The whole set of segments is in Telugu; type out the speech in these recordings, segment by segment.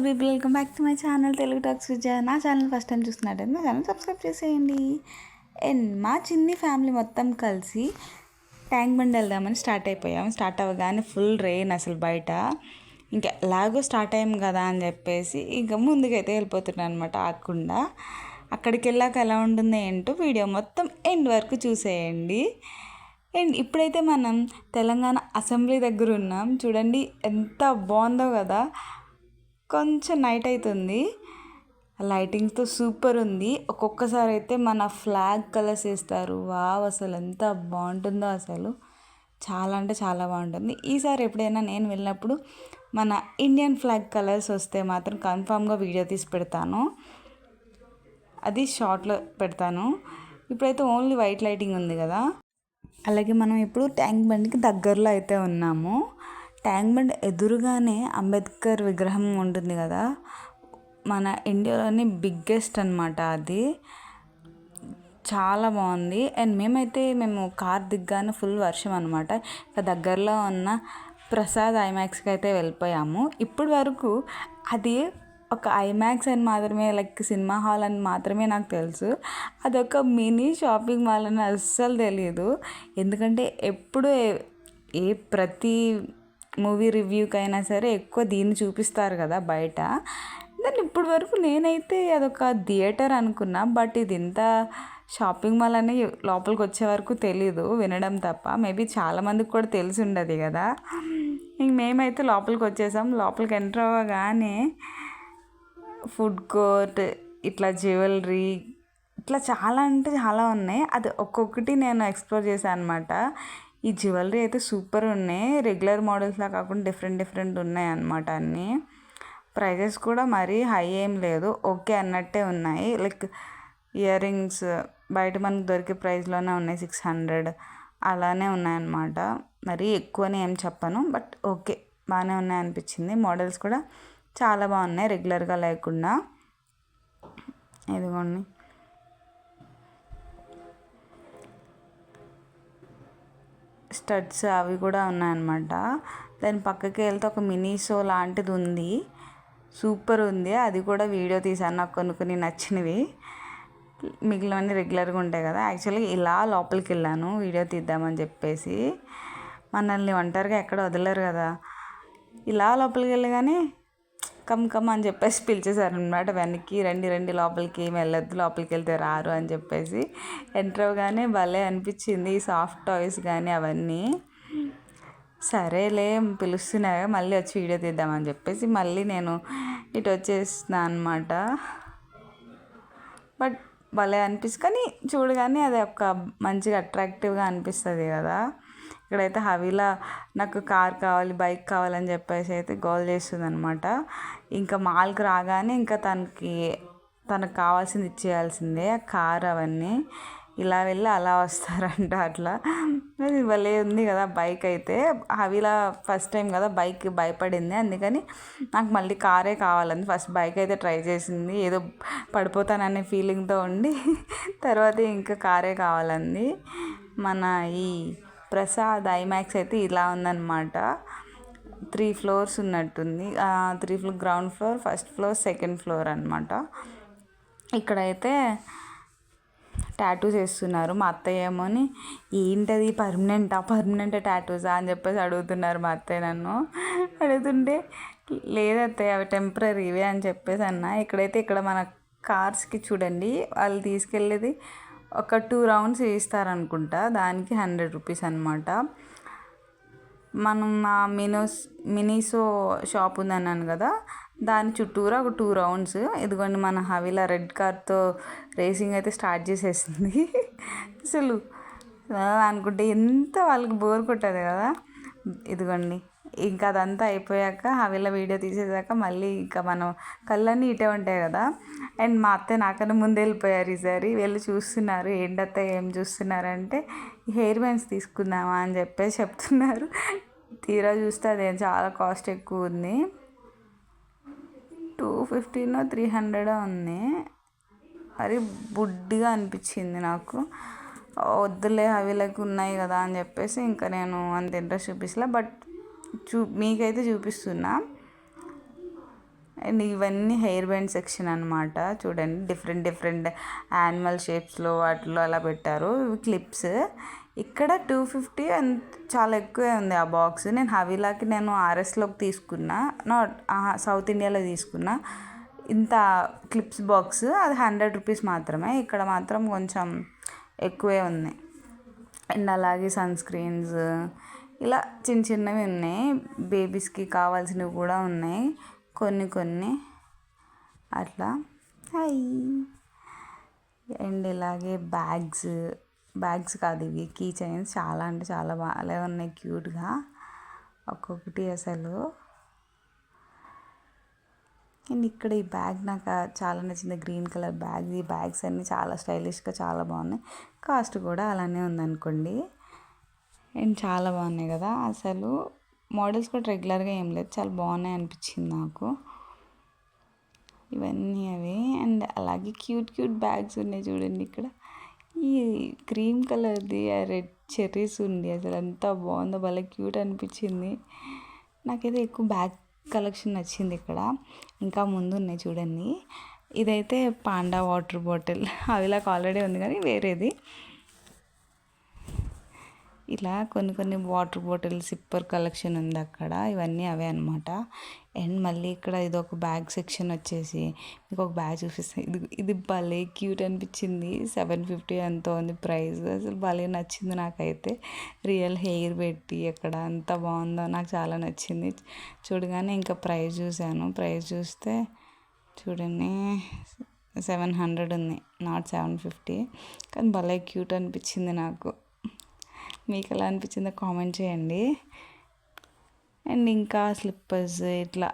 Beautiful people welcome back to my channel Telugu talks Vijaya నా ఛానల్ ఫస్ట్ టైం చూస్తున్నట్టయితే నా ఛానల్ సబ్స్క్రైబ్ చేసేయండి. అండ్ మా చిన్ని ఫ్యామిలీ మొత్తం కలిసి ట్యాంక్ బండ్ వెళ్దామని స్టార్ట్ అయిపోయాం. స్టార్ట్ అవ్వగానే ఫుల్ రెయిన్ అసలు బయట. ఇంకా ఎలాగో స్టార్ట్ అయ్యాం కదా అని చెప్పేసి ఇంకా ముందుకైతే వెళ్ళిపోతున్నాను అనమాట ఆకుండా. అక్కడికి వెళ్ళాక ఎలా ఉంటుంది ఏంటో వీడియో మొత్తం ఎండ్ వరకు చూసేయండి. అండ్ ఇప్పుడైతే మనం తెలంగాణ అసెంబ్లీ దగ్గర ఉన్నాం. చూడండి ఎంత బాగుందో కదా. కొంచెం నైట్ అవుతుంది లైటింగ్తో సూపర్ ఉంది. ఒక్కొక్కసారి అయితే మన ఫ్లాగ్ కలర్స్ వేస్తారు. వావ్! అసలు ఎంత బాగుంటుందో అసలు. చాలా అంటే చాలా బాగుంటుంది. ఈసారి ఎప్పుడైనా నేను వెళ్ళినప్పుడు మన ఇండియన్ ఫ్లాగ్ కలర్స్ వస్తే మాత్రం కన్ఫామ్గా వీడియో తీసి పెడతాను. అది షార్ట్లో పెడతాను. ఇప్పుడైతే ఓన్లీ వైట్ లైటింగ్ ఉంది కదా. అలాగే మనం ఇప్పుడు ట్యాంక్ బండికి దగ్గరలో అయితే ఉన్నాము. ట్యాంక్ బండ్ ఎదురుగానే అంబేద్కర్ విగ్రహం ఉంటుంది కదా. మన ఇండియాలోని బిగ్గెస్ట్ అనమాట అది. చాలా బాగుంది. అండ్ మేమైతే మేము కార్ దిగ్గానే ఫుల్ వర్షం అనమాట ఇక దగ్గరలో ఉన్న ప్రసాద్ ఐమాక్స్కి అయితే వెళ్ళిపోయాము. ఇప్పటి వరకు అది ఒక ఐమాక్స్ అని మాత్రమే లైక్ సినిమా హాల్ అని మాత్రమే నాకు తెలుసు. అదొక మినీ షాపింగ్ మాల్ అని అస్సలు తెలియదు ఎందుకంటే ఎప్పుడు ఏ ప్రతి మూవీ రివ్యూకైనా సరే ఎక్కువ దీన్ని చూపిస్తారు కదా బయట. దాన్ని ఇప్పటి వరకు నేనైతే అదొక థియేటర్ అనుకున్నా బట్ ఇది ఇంత షాపింగ్ మాల్ అని లోపలికి వచ్చే వరకు తెలీదు వినడం తప్ప. మేబీ చాలామందికి కూడా తెలిసి ఉండదు కదా. ఇంక మేమైతే లోపలికి వచ్చేసాం. లోపలికి ఎంటర్ అవ్వగానే ఫుడ్ కోర్ట్ ఇట్లా జ్యువెలరీ ఇట్లా చాలా అంటే చాలా ఉన్నాయి. అది ఒక్కొక్కటి నేను ఎక్స్ప్లోర్ చేశాను అనమాట ఈ జ్యువెలరీ అయితే సూపర్ ఉన్నాయి. రెగ్యులర్ మోడల్స్లా కాకుండా డిఫరెంట్ డిఫరెంట్ ఉన్నాయి అన్నమాట అన్నీ. ప్రైజెస్ కూడా మరీ హై ఏం లేదు. ఓకే అన్నట్టే ఉన్నాయి. లైక్ ఇయర్ రింగ్స్ బయట మనకు దొరికే ప్రైస్లోనే ఉన్నాయి సిక్స్ హండ్రెడ్. అలానే ఉన్నాయన్నమాట మరీ ఎక్కువని ఏం చెప్పను. బట్ ఓకే బాగానే ఉన్నాయి అనిపించింది. మోడల్స్ కూడా చాలా బాగున్నాయి రెగ్యులర్గా లేకుండా. ఇదిగోండి. స్టడ్స్ అవి కూడా ఉన్నాయన్నమాట. దాని పక్కకి వెళ్తే ఒక మినీ షో లాంటిది ఉంది. సూపర్ ఉంది. అది కూడా వీడియో తీసాను నాకు కొన్ని కొన్ని నచ్చినవి. మిగిలినవన్నీ రెగ్యులర్గా ఉంటాయి కదా. యాక్చువల్లీ ఇలా లోపలికి వెళ్ళాను. వీడియో తీద్దామని చెప్పేసి. మనల్ని ఒంటరిగా ఎక్కడ వదలరు కదా. ఇలా లోపలికి వెళ్ళగానే కమ్ కమ్ అని చెప్పేసి పిలిచేశారనమాట. వెనక్కి రండి రండి లోపలికి వెళ్ళొద్దు లోపలికి వెళ్తే రారు అని చెప్పేసి. ఎంటర్ అవగానే భలే అనిపించింది సాఫ్ట్ టాయ్స్ కానీ అవన్నీ. సరేలే పిలుస్తున్నాయి మళ్ళీ వచ్చి వీడియో తీద్దామని చెప్పేసి మళ్ళీ నేను ఇటు వచ్చేస్తున్నా అనమాట బట్ భలే అనిపిస్తుంది కానీ చూడగానే అది ఒక మంచిగా అట్రాక్టివ్గా అనిపిస్తుంది కదా. ఇక్కడైతే హవీలా నాకు కార్ కావాలి బైక్ కావాలని చెప్పేసి అయితే గోల్ చేస్తుంది అనమాట ఇంకా మాల్కి రాగానే ఇంకా తనకి తనకు కావాల్సింది ఇచ్చేయాల్సిందే ఆ కార్ అవన్నీ. ఇలా వెళ్ళి అలా వస్తారంట అట్లా. భలే ఉంది కదా బైక్ అయితే. హవీలా ఫస్ట్ టైం కదా బైక్ భయపడింది. అందుకని నాకు మళ్ళీ కారే కావాలని ఫస్ట్ బైక్ అయితే ట్రై చేసింది. ఏదో పడిపోతాననే ఫీలింగ్తో ఉండి తర్వాత ఇంకా కారే కావాలంది. మన ఈ ప్రసాద్ ఐమాక్స్ అయితే ఇలా ఉందన్నమాట. త్రీ ఫ్లోర్స్ ఉన్నట్టుంది. Three floor ground floor first floor second floor అనమాట ఇక్కడైతే ట్యాటూస్ వేస్తున్నారు మా అత్తయ్య ఏమోని ఏంటది? పర్మనెంటా? పర్మనెంట్ ట్యాటూసా అని చెప్పేసి అడుగుతున్నారు మా అత్తయ్య నన్ను. అడుగుతుంటే లేదత్తయ్య అవి టెంపరీ ఇవే అని చెప్పేసి అన్న. ఇక్కడైతే ఇక్కడ మన కార్స్కి చూడండి వాళ్ళు తీసుకెళ్ళేది ఒక టూ రౌండ్స్ వేస్తారనుకుంటా దానికి హండ్రెడ్ రూపీస్ అనమాట మనం మా మినోస్ మినీసో షాప్ ఉందన్నాను కదా దాని చుట్టూరా ఒక టూ రౌండ్స్. ఇదిగోండి మన హవిలా రెడ్ కార్తో రేసింగ్ అయితే స్టార్ట్ చేసేసింది. అసలు అనుకుంటే ఎంత వాళ్ళకి బోర్ కొట్టదు కదా. ఇదిగోండి ఇంకా అదంతా అయిపోయాక హవిలా వీడియో తీసేసాక మళ్ళీ ఇంకా మనం కళ్ళన్నీ ఇటే ఉంటాయి కదా. అండ్ మా అత్త నాకన్నా ముందు వెళ్ళిపోయారు ఈసారి. వెళ్ళి చూస్తున్నారు. ఏంటత్త ఏం చూస్తున్నారంటే హెయిర్ బ్యాండ్స్ తీసుకుందామా అని చెప్పేసి చెప్తున్నారు. తీరా చూస్తే అదేం చాలా కాస్ట్ ఎక్కువ ఉంది. టూ ఫిఫ్టీనో త్రీ హండ్రెడ్ ఉంది. మరి బుడ్డిగా అనిపించింది నాకు. వద్దులే హవీలకు ఉన్నాయి కదా అని చెప్పేసి ఇంకా నేను అంత ఇంట్రెస్ట్ చూపించలే బట్ చూ మీకైతే చూపిస్తున్నా. అండ్ ఇవన్నీ హెయిర్ బ్యాండ్ సెక్షన్ అనమాట చూడండి డిఫరెంట్ డిఫరెంట్ యానిమల్ షేప్స్లో వాటిలో అలా పెట్టారు. ఇవి క్లిప్స్. ఇక్కడ టూ ఫిఫ్టీ అండ్ చాలా ఎక్కువే ఉంది ఆ బాక్స్. నేను హవీలాకి నేను ఆర్ఎస్లోకి తీసుకున్నా నాట్ సౌత్ ఇండియాలో తీసుకున్నా. ఇంత క్లిప్స్ బాక్స్. అది హండ్రెడ్ రూపీస్ మాత్రమే. ఇక్కడ మాత్రం కొంచెం ఎక్కువే ఉన్నాయి అండ్ అలాగే సన్ స్క్రీన్స్. ఇలా చిన్న చిన్నవి ఉన్నాయి. బేబీస్కి కావాల్సినవి కూడా ఉన్నాయి. కొన్ని కొన్ని అట్లా. హాయ్. అండ్ ఇలాగే బ్యాగ్స్ బ్యాగ్స్ కాదు ఇవి కీ చైన్స్ చాలా అంటే చాలా బాగా ఉన్నాయి క్యూట్గా. ఒక్కొక్కటి అసలు. అండ్ ఇక్కడ ఈ బ్యాగ్ నాకు చాలా నచ్చింది. Green colour bag. ఈ బ్యాగ్స్ అన్నీ చాలా స్టైలిష్గా చాలా బాగున్నాయి. కాస్ట్ కూడా అలానే ఉందనుకోండి. అండ్ చాలా బాగున్నాయి కదా అసలు. మోడల్స్ కూడా రెగ్యులర్గా ఏం లేదు. చాలా బాగున్నాయి అనిపించింది నాకు. ఇవన్నీ అవి. అండ్ అలాగే క్యూట్ క్యూట్ బ్యాగ్స్ ఉన్నాయి చూడండి ఇక్కడ. ఈ క్రీమ్ కలర్ది ఆ రెడ్ చెర్రీస్ ఉంది. అసలు ఎంత బాగుందో భలే క్యూట్ అనిపించింది. నాకైతే ఎక్కువ బ్యాగ్ కలెక్షన్ నచ్చింది ఇక్కడ. ఇంకా ముందు ఉన్నాయి చూడండి. ఇదైతే పాండా వాటర్ బాటిల్. అవిలాక్ ఆల్రెడీ ఉంది కానీ వేరేది. ఇలా కొన్ని కొన్ని వాటర్ బాటిల్ సిప్పర్ కలెక్షన్ ఉంది అక్కడ. ఇవన్నీ అవే అనమాట అండ్ మళ్ళీ ఇక్కడ ఇది ఒక బ్యాగ్ సెక్షన్ వచ్చేసి మీకు ఒక బ్యాగ్ చూపిస్తాను ఇది ఇది భలే క్యూట్ అనిపించింది. సెవెన్ ఫిఫ్టీ ఎంతో ఉంది ప్రైస్. అసలు భలే నచ్చింది నాకైతే. రియల్ హెయిర్ పెట్టి అక్కడ అంత బాగుందో నాకు చాలా నచ్చింది. చూడగానే ఇంకా ప్రైస్ చూశాను. ప్రైస్ చూస్తే చూడండి సెవెన్ హండ్రెడ్ ఉంది. Not seven fifty. కానీ భలే క్యూట్ అనిపించింది నాకు. మీకు ఎలా అనిపించిందో కామెంట్ చేయండి. అండ్ ఇంకా స్లిప్పర్స్ ఇట్లా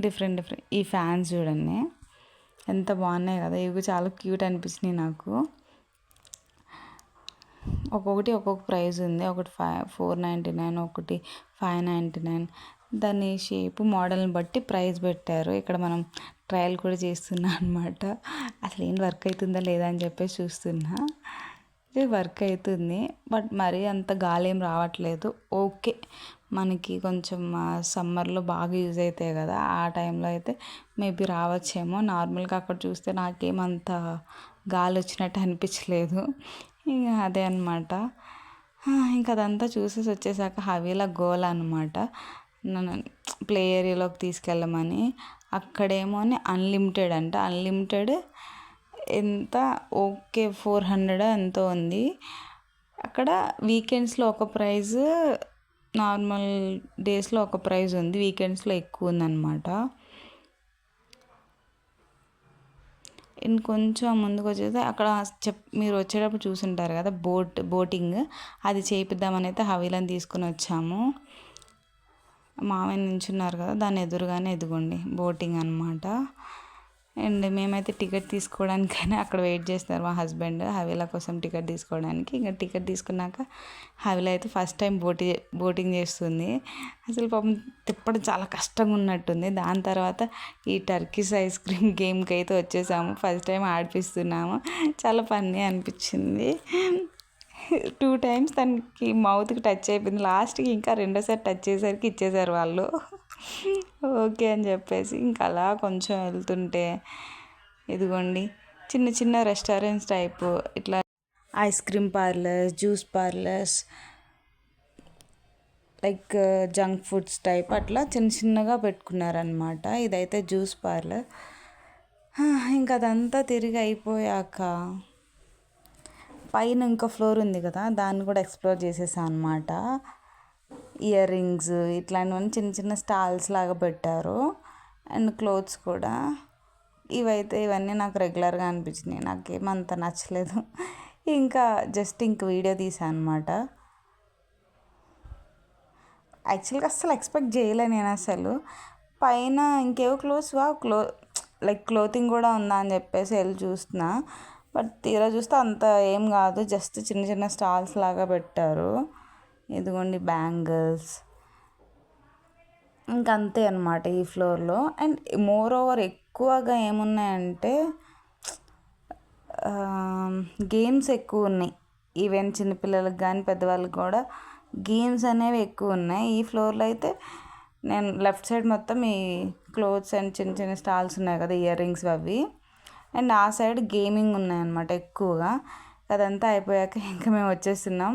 డిఫరెంట్ డిఫరెంట్ ఈ ఫ్యాన్స్ చూడండి. ఎంత బాగున్నాయి కదా. ఇవి చాలా క్యూట్ అనిపించినాయి నాకు. ఒక్కొక్కటి ఒక్కొక్క ప్రైస్ ఉంది. ఒకటి ఫైవ్ ఫోర్ నైంటీ నైన్ ఒకటి ఫైవ్ నైంటీ నైన్. దాని షేప్ మోడల్ని బట్టి ప్రైస్ పెట్టారు. ఇక్కడ మనం ట్రయల్ కూడా చేస్తున్నా అనమాట అసలు ఏం వర్క్ అవుతుందా లేదా అని చెప్పేసి చూస్తున్నా. ఇది వర్క్ అవుతుంది బట్ మరీ అంత గాలి ఏం రావట్లేదు. ఓకే మనకి కొంచెం సమ్మర్లో బాగా యూజ్ అవుతాయి కదా ఆ టైంలో అయితే మేబీ రావచ్చేమో. నార్మల్గా అక్కడ చూస్తే నాకేమంత గాలి వచ్చినట్టు అనిపించలేదు. ఇక అదే అనమాట ఇంకా అదంతా చూసేసి వచ్చేసాక హవీలా గోల్ అనమాట నన్ను ప్లే ఏరియాలోకి తీసుకెళ్ళమని. అక్కడేమో అన్లిమిటెడ్ అంట. అన్లిమిటెడ్ ఎంత? ఓకే ఫోర్ హండ్రెడ్ ఎంతో ఉంది. అక్కడ వీకెండ్స్లో ఒక ప్రైజ్ నార్మల్ డేస్లో ఒక ప్రైజ్ ఉంది. వీకెండ్స్లో ఎక్కువ ఉందన్నమాట. ఇంకొంచెం ముందుకు వచ్చేసి అక్కడ చెప్ మీరు వచ్చేటప్పుడు చూసుంటారు కదా బోట్ బోటింగ్. అది చేయిద్దామని అయితే హవీలను తీసుకుని వచ్చాము. మామయ్య నించున్నారు కదా దాని ఎదురుగానే ఎదుగుండి బోటింగ్ అనమాట అండ్ మేమైతే టికెట్ తీసుకోవడానికైనా అక్కడ వెయిట్ చేస్తారు మా హస్బెండ్ హవేలా కోసం టికెట్ తీసుకోవడానికి. ఇంకా టికెట్ తీసుకున్నాక హవేలా అయితే ఫస్ట్ టైం బోటి బోటింగ్ చేస్తుంది. అసలు పాపం తిప్పడం చాలా కష్టంగా ఉన్నట్టుంది. దాని తర్వాత ఈ టర్కీస్ ఐస్ క్రీమ్ గేమ్కి అయితే వచ్చేసాము. ఫస్ట్ టైం ఆడిపిస్తున్నాము. చాలా ఫన్నీ అనిపించింది. టూ టైమ్స్ తనకి మౌత్కి టచ్ అయిపోయింది. లాస్ట్కి ఇంకా రెండోసారి టచ్ చేసేసరికి ఇచ్చేసారు వాళ్ళు. ఓకే అని చెప్పేసి ఇంకా అలా కొంచెం వెళ్తుంటే ఇదిగోండి చిన్న చిన్న రెస్టారెంట్స్ టైపు ఇట్లా ice cream parlours juice parlours like junk foods type అట్లా చిన్న చిన్నగా పెట్టుకున్నారనమాట ఇదైతే జ్యూస్ పార్లర్. ఇంకా అదంతా తిరిగి అయిపోయాక పైన ఇంకో ఫ్లోర్ ఉంది కదా దాన్ని కూడా ఎక్స్ప్లోర్ చేసేసా అనమాట ఇయర్ రింగ్స్ ఇట్లాంటివన్నీ చిన్న చిన్న స్టాల్స్ లాగా పెట్టారు. అండ్ క్లోత్స్ కూడా. ఇవైతే ఇవన్నీ నాకు రెగ్యులర్గా అనిపించినాయి. నాకేమంత నచ్చలేదు. ఇంకా జస్ట్ ఇంక వీడియో తీసాను అనమాట యాక్చువల్గా అస్సలు ఎక్స్పెక్ట్ చేయలే నేను అసలు. పైన ఇంకేవో క్లోత్స్ వా క్లో లైక్ క్లోతింగ్ కూడా ఉందా అని చెప్పేసి వెళ్ళి చూస్తున్నా. బట్ తీరా చూస్తే అంత ఏం కాదు. జస్ట్ చిన్న చిన్న స్టాల్స్ లాగా పెట్టారు. ఇదిగోండి బ్యాంగిల్స్. ఇంకంతే అనమాట ఈ ఫ్లోర్లో. అండ్ మోర్ ఓవర్ ఎక్కువగా ఏమున్నాయంటే గేమ్స్ ఎక్కువ ఉన్నాయి. ఈవెన్ చిన్నపిల్లలకు కానీ పెద్దవాళ్ళకి కూడా గేమ్స్ అనేవి ఎక్కువ ఉన్నాయి. ఈ ఫ్లోర్లో అయితే నేను లెఫ్ట్ సైడ్ మొత్తం ఈ క్లోత్స్ అండ్ చిన్న చిన్న స్టాల్స్ ఉన్నాయి కదా ఇయర్ రింగ్స్ అవి. అండ్ ఆ సైడ్ గేమింగ్ ఉన్నాయన్నమాట ఎక్కువగా. అదంతా అయిపోయాక ఇంకా మేము వచ్చేస్తున్నాం.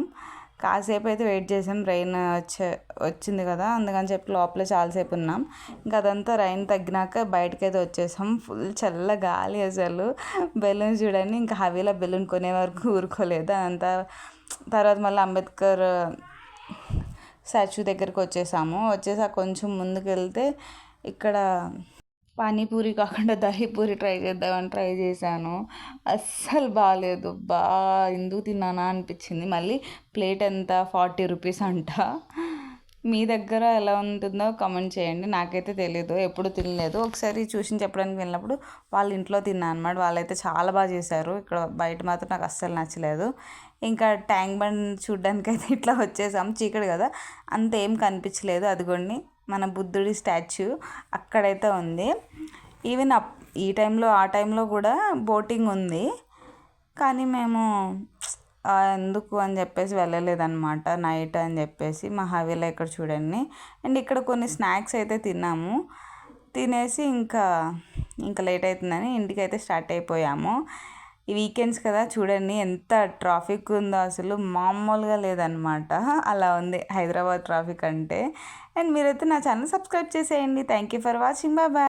కాసేపు అయితే వెయిట్ చేసాం రైన్ వచ్చే వచ్చింది కదా అందుకని చెప్పి లోపల చాలాసేపు ఉన్నాం. ఇంకా అదంతా రైన్ తగ్గినాక బయటకైతే వచ్చేసాం. ఫుల్ చల్ల గాలి అసలు. బెలూన్ చూడండి ఇంకా హవీలో బెలూన్ కొనే వరకు ఊరుకోలేదు. అదంతా తర్వాత మళ్ళీ అంబేద్కర్ స్టాచ్యూ దగ్గరికి వచ్చేసాము. వచ్చేసాక కొంచెం ముందుకు వెళ్తే ఇక్కడ పానీపూరి కాకుండా దహీపూరి ట్రై చేద్దామని ట్రై చేశాను. అస్సలు బాగాలేదు బా ఎందుకు తిన్నానా అనిపించింది. మళ్ళీ ప్లేట్ ఎంత? ఫార్టీ రూపీస్ అంట. మీ దగ్గర ఎలా ఉంటుందో కమెంట్ చేయండి. నాకైతే తెలియదు ఎప్పుడు తినలేదు. ఒకసారి చూసి చెప్పడానికి వెళ్ళినప్పుడు వాళ్ళ ఇంట్లో తిన్నాను అనమాట వాళ్ళైతే చాలా బాగా చేశారు. ఇక్కడ బయట మాత్రం నాకు అస్సలు నచ్చలేదు. ఇంకా ట్యాంక్ బండ్ చూడ్డానికి అయితే ఇట్లా వచ్చేసాం. చీకటి కదా. అంత ఏం కనిపించలేదు. అదిగోండి. మన బుద్ధుడి స్టాచ్యూ అక్కడైతే ఉంది. ఈవెన్ అప్ ఈ టైంలో ఆ టైంలో కూడా బోటింగ్ ఉంది. కానీ మేము ఎందుకు అని చెప్పేసి వెళ్ళలేదన్నమాట. నైట్ అని చెప్పేసి మా హవేలో ఇక్కడ చూడండి. అండ్ ఇక్కడ కొన్ని స్నాక్స్ అయితే తిన్నాము. తినేసి ఇంకా ఇంకా లేట్ అవుతుందని ఇంటికి అయితే స్టార్ట్ అయిపోయాము. ఈ వీకెండ్స్ కదా చూడండి ఎంత ట్రాఫిక్ ఉందో అసలు మామూలుగా లేదనమాట అలా ఉంది హైదరాబాద్ ట్రాఫిక్ అంటే. అండ్ మీరైతే నా ఛానల్ సబ్స్క్రైబ్ చేసేయండి. Thank you for watching bye bye